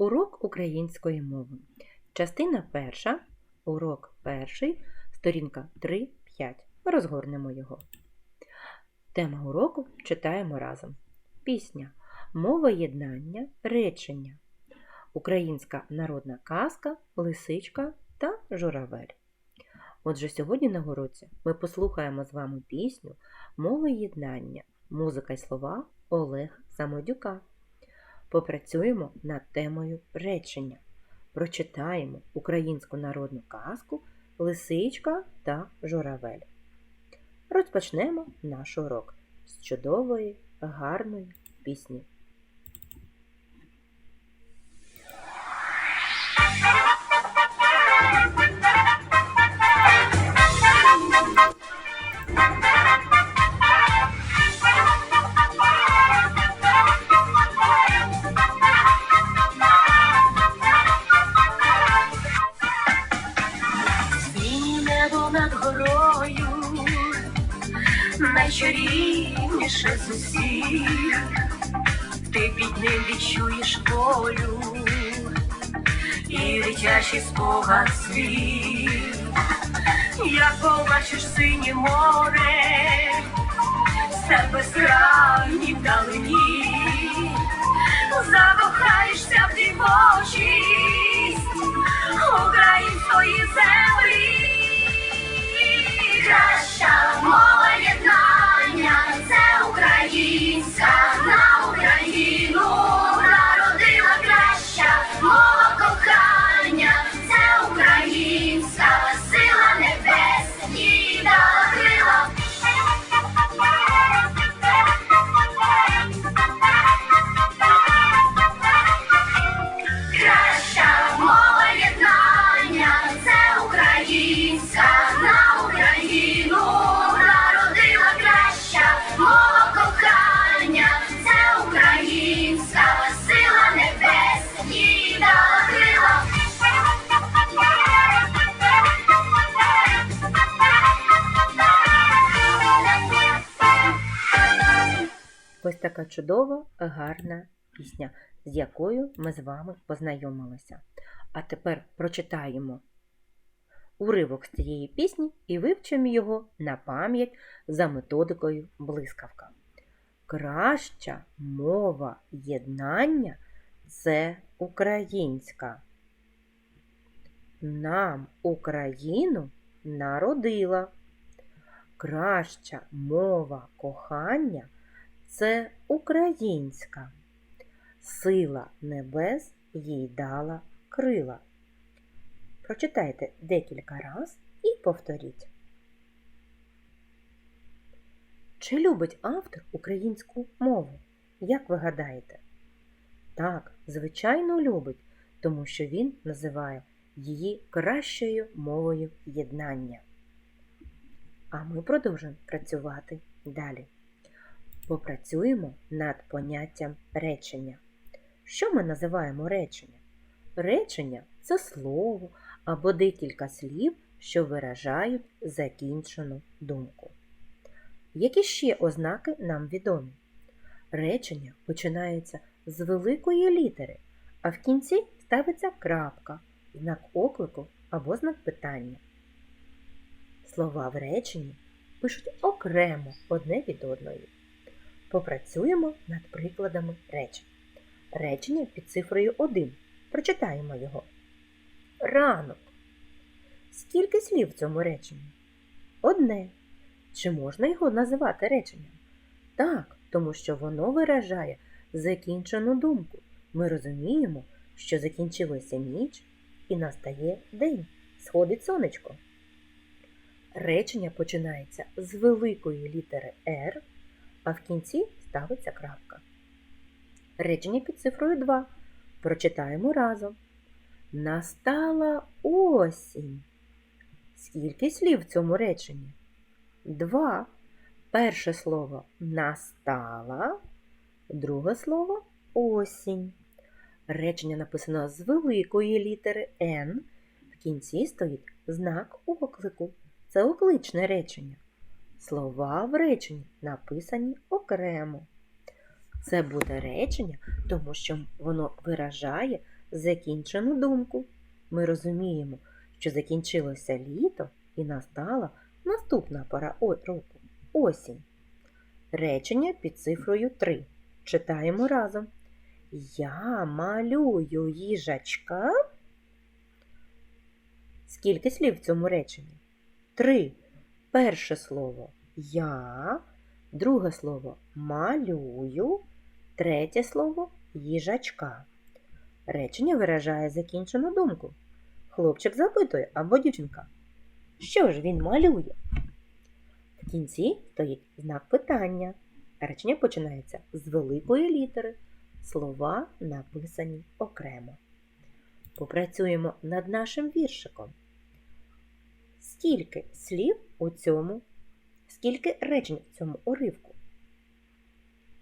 Урок української мови. Частина перша. Урок перший. Сторінка 3-5. Розгорнемо його. Тема уроку читаємо разом. Пісня. Мова єднання, речення. Українська народна казка, лисичка та журавель. Отже, сьогодні на уроці ми послухаємо з вами пісню Мова єднання, музика й слова Олега Самодюка. Попрацюємо над темою речення. Прочитаємо українську народну казку Лисичка та журавель. Розпочнемо наш урок з чудової, гарної пісні. Найчарівніше з усіх, ти під ним відчуєш волю і дитячий спогад світ, як побачиш синє море, все безкрайні вдалині, закохаєшся в дівочість української землі. Ось така чудова, гарна пісня, з якою ми з вами познайомилися. А тепер прочитаємо уривок з цієї пісні і вивчимо його на пам'ять за методикою блискавка. Краща мова єднання це українська. Нам Україну народила. Краща мова кохання це українська. Сила небес їй дала крила. Прочитайте декілька раз і повторіть. Чи любить автор українську мову? Як ви гадаєте? Так, звичайно, любить, тому що він називає її кращою мовою єднання. А ми продовжимо працювати далі. Попрацюємо над поняттям речення. Що ми називаємо речення? Речення це слово або декілька слів, що виражають закінчену думку. Які ще ознаки нам відомі? Речення починаються з великої літери, а в кінці ставиться крапка, знак оклику або знак питання. Слова в реченні пишуть окремо одне від одної. Попрацюємо над прикладами речень. Речення під цифрою 1. Прочитаємо його. Ранок. Скільки слів в цьому реченні? Одне. Чи можна його називати реченням? Так, тому що воно виражає закінчену думку. Ми розуміємо, що закінчилася ніч і настає день. Сходить сонечко. Речення починається з великої літери R, а в кінці ставиться крапка. Речення під цифрою 2. Прочитаємо разом. Настала осінь. Скільки слів в цьому реченні? Два. Перше слово настала, друге слово осінь. Речення написано з великої літери N. В кінці стоїть знак оклику. Це окличне речення. Слова в реченні написані окремо. Це буде речення, тому що воно виражає закінчену думку. Ми розуміємо, що закінчилося літо і настала наступна пора року осінь. Речення під цифрою 3. Читаємо разом. Я малюю їжачка. Скільки слів в цьому реченні? Три. Перше слово я, друге слово малюю, третє слово їжачка. Речення виражає закінчену думку. Хлопчик запитує або дівчинка. Що ж він малює? В кінці стоїть знак питання. Речення починається з великої літери. Слова написані окремо. Попрацюємо над нашим віршиком. Скільки слів у цьому? Скільки речень у цьому уривку?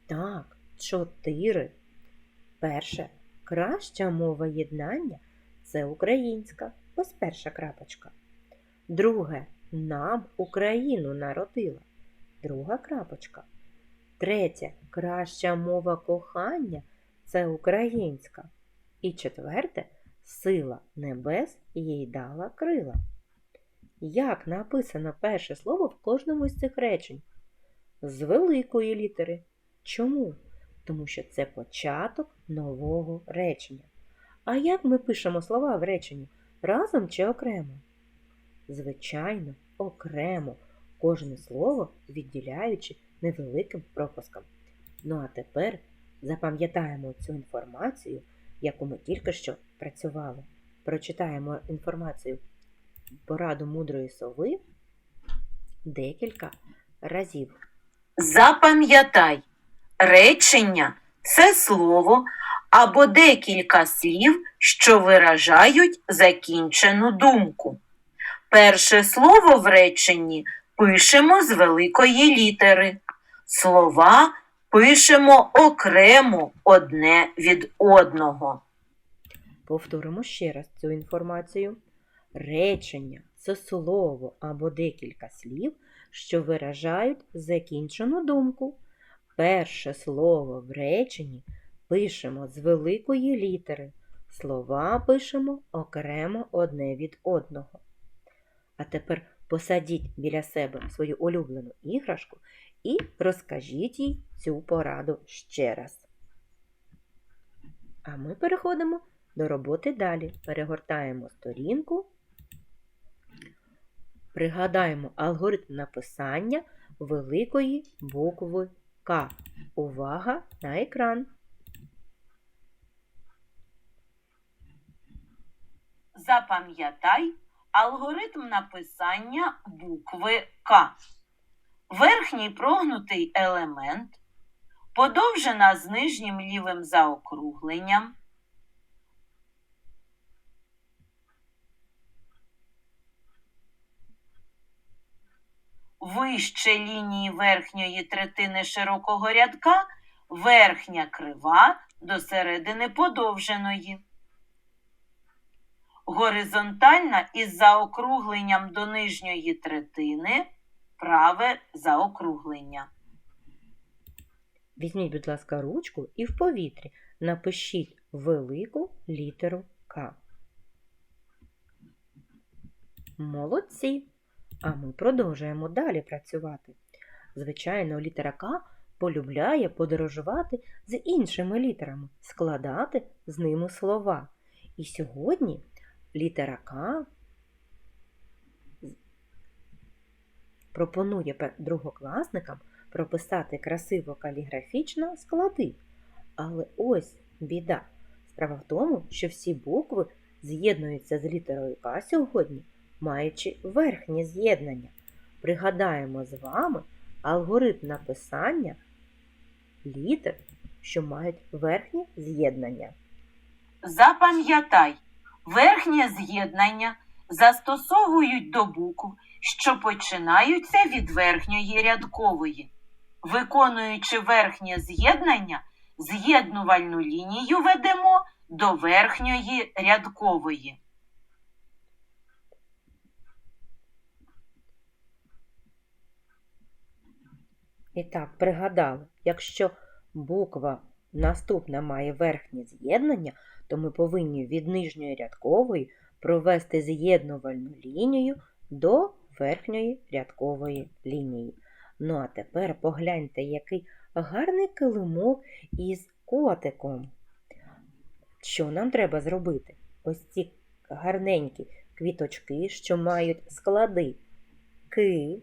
Так, чотири. Перше. Краща мова єднання це українська. Ось перша крапочка. Друге. Нам Україну народила. Друга крапочка. Третє. Краща мова кохання це українська. І четверте. Сила небес їй дала крила. Як написано перше слово в кожному з цих речень? З великої літери. Чому? Тому що це початок нового речення. А як ми пишемо слова в реченні? Разом чи окремо? Звичайно, окремо, кожне слово відділяючи невеликим пропуском. Ну а тепер запам'ятаємо цю інформацію, яку ми тільки що працювали. Прочитаємо інформацію пораду мудрої сови декілька разів. Запам'ятай, речення це слово або декілька слів, що виражають закінчену думку. Перше слово в реченні пишемо з великої літери. Слова пишемо окремо одне від одного. Повторимо ще раз цю інформацію. Речення це слово або декілька слів, що виражають закінчену думку. Перше слово в реченні пишемо з великої літери. Слова пишемо окремо одне від одного. А тепер посадіть біля себе свою улюблену іграшку і розкажіть їй цю пораду ще раз. А ми переходимо до роботи далі. Перегортаємо сторінку. Пригадаємо алгоритм написання великої букви К. Увага на екран. Запам'ятай алгоритм написання букви К. Верхній прогнутий елемент, подовжена з нижнім лівим заокругленням, вище лінії верхньої третини широкого рядка, верхня крива до середини подовженої. Горизонтальна із заокругленням до нижньої третини, праве заокруглення. Візьміть, будь ласка, ручку і в повітрі напишіть велику літеру К. Молодці! А ми продовжуємо далі працювати. Звичайно, літера К полюбляє подорожувати з іншими літерами, складати з ними слова. І сьогодні літера К пропонує другокласникам прописати красиво каліграфічно склади. Але ось біда. Справа в тому, що всі букви з'єднуються з літерою К сьогодні, маючи верхнє з'єднання. Пригадаємо з вами алгоритм написання літер, що мають верхнє з'єднання. Запам'ятай, верхнє з'єднання застосовують до букв, що починаються від верхньої рядкової. Виконуючи верхнє з'єднання, з'єднувальну лінію ведемо до верхньої рядкової. І так, пригадали, якщо буква наступна має верхнє з'єднання, то ми повинні від нижньої рядкової провести з'єднувальну лінію до верхньої рядкової лінії. Ну а тепер погляньте, який гарний килимок із котиком. Що нам треба зробити? Ось ці гарненькі квіточки, що мають склади ки,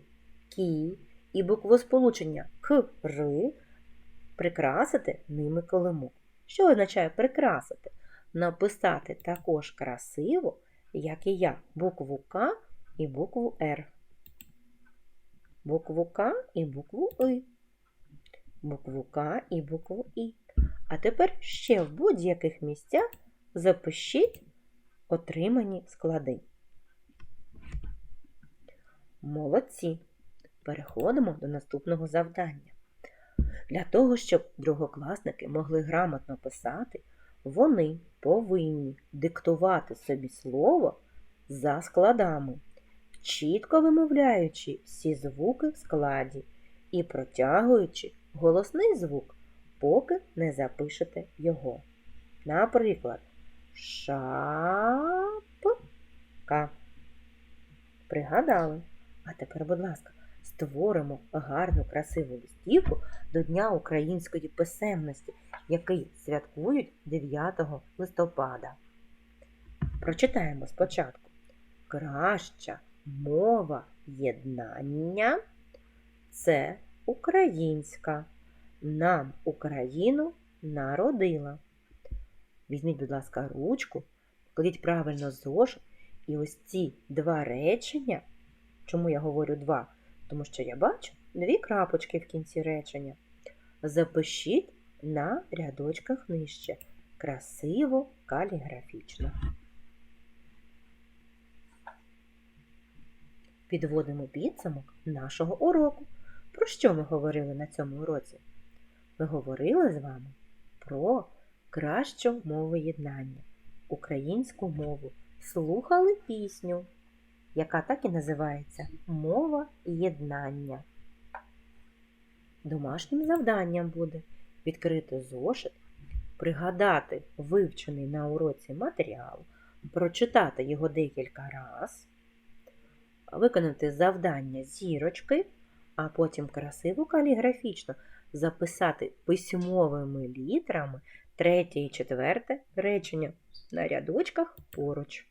кі і буквосполучення к, ри, прикрасити ними килимок. Що означає прикрасити? Написати також красиво, як і я, букву К і букву Р. Букву К і букву И. Букву К і букву І. А тепер ще в будь-яких місцях запишіть отримані склади. Молодці! Переходимо до наступного завдання. Для того, щоб другокласники могли грамотно писати, вони повинні диктувати собі слово за складами, чітко вимовляючи всі звуки в складі і протягуючи голосний звук, поки не запишете його. Наприклад, шапка. Пригадали? А тепер, будь ласка, створимо гарну красиву листівку до Дня української писемності, який святкують 9 листопада. Прочитаємо спочатку. Краща мова єднання це українська. Нам Україну народила. Візьміть, будь ласка, ручку, кладіть правильно зошит, і ось ці два речення. Чому я говорю два? Тому що я бачу дві крапочки в кінці речення. Запишіть на рядочках нижче. Красиво, каліграфічно. Підводимо підсумок нашого уроку. Про що ми говорили на цьому уроці? Ми говорили з вами про кращу мову єднання, українську мову. Слухали пісню яка так і називається Мова єднання. Домашнім завданням буде відкрити зошит, пригадати вивчений на уроці матеріал, прочитати його декілька раз, виконати завдання зірочки, а потім красиво каліграфічно записати письмовими літерами третє і четверте речення на рядочках поруч.